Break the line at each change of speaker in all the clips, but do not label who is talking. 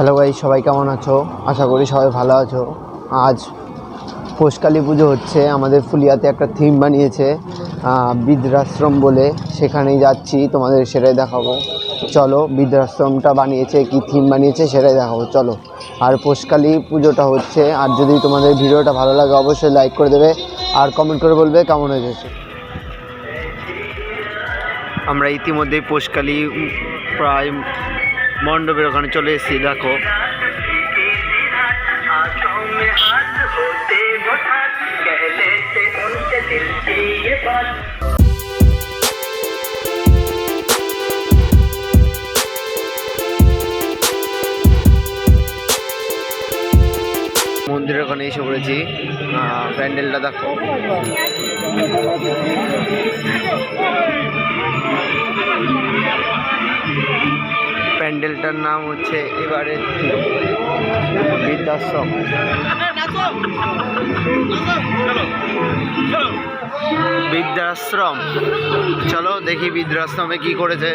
Hello ভাই সবাই কেমন আছো? আশা করি সবাই ভালো আছো। আজ পোষকালী পুজো হচ্ছে, আমাদের ফুলিয়াতে একটা থিম বানিয়েছে বৃদ্ধাশ্রম বলে। সেখানেই যাচ্ছি, তোমাদের সেটাই দেখাবো। চলো, বৃদ্ধাশ্রমটা বানিয়েছে, কি থিম বানিয়েছে সেটাই দেখাবো, চলো। আর পোষকালী পুজোটা হচ্ছে, আর যদি তোমাদের ভিডিওটা ভালো লাগে, অবশ্যই লাইক করে দেবে, আর কমেন্ট করে বলবে কেমন হয়েছে। আমরা ইতিমধ্যেই পোষকালী প্রায় মণ্ডপের ওখানে চলে এসেছি দেখো। মন্দিরের ওখানে এসে পড়েছি। প্যান্ডেলটা দেখো। প্যান্ডেলটার নাম হচ্ছে এবারে বৃদ্ধাশ্রম। বৃদ্ধাশ্রম। চলো দেখি বৃদ্ধাশ্রমে কি করেছে।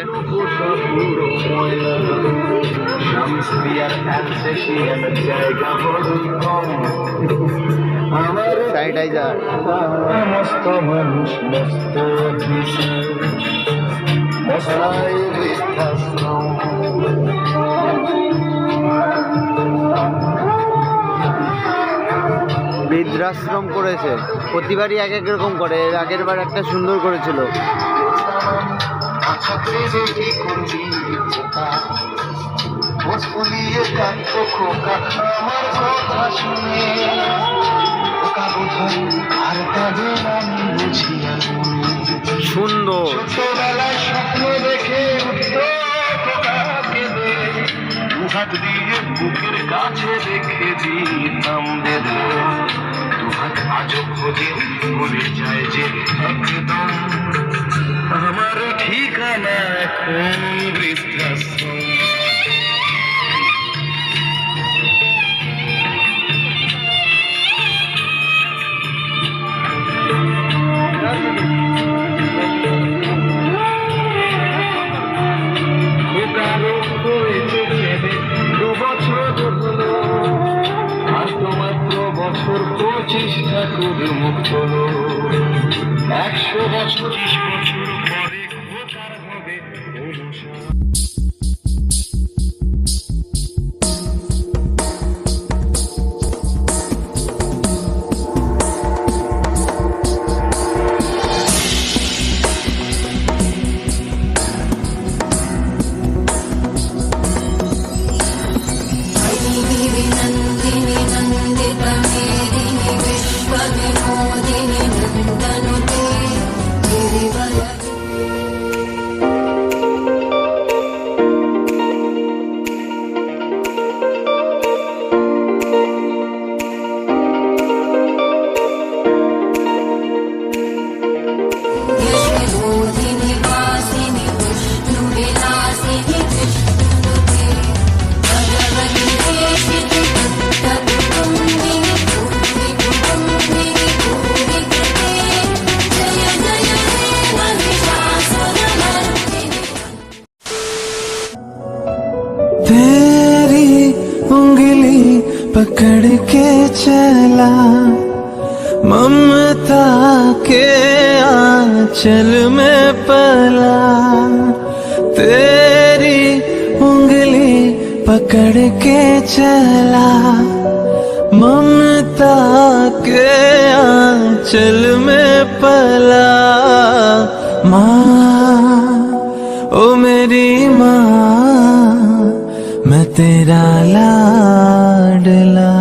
স্যানিটাইজার।
মস্ত মানুষ, মস্ত মশাই বৃদ্ধাশ্রম
করেছে। প্রতিবারই এক এক রকম করে। এর আগের বার একটা সুন্দর করেছিল। সুন্দর।
ছোটবেলায় স্বপ্ন দেখে দুহাত দিয়ে বুকের কাছে রেখে দিতাম দুহাত আজও খোঁজে ভুলে যায় যে একদম আমার ঠিকানা এখন। বছর পঁচিশ ঠাকুর মুখ হলো। একশো বছর
पकड़ के चला। ममता के आंचल में पला। तेरी उंगली पकड़ के चला। ममता के आंचल में पला। माँ तेरा लाडला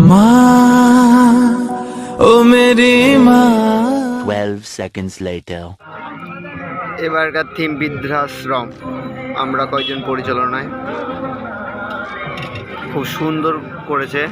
माँ ओ मेरी माँ
12 seconds later.
এবারকার থিম বৃদ্ধাশ্রম আমরা কয়েকজন পরিচালনায় খুব সুন্দর করেছে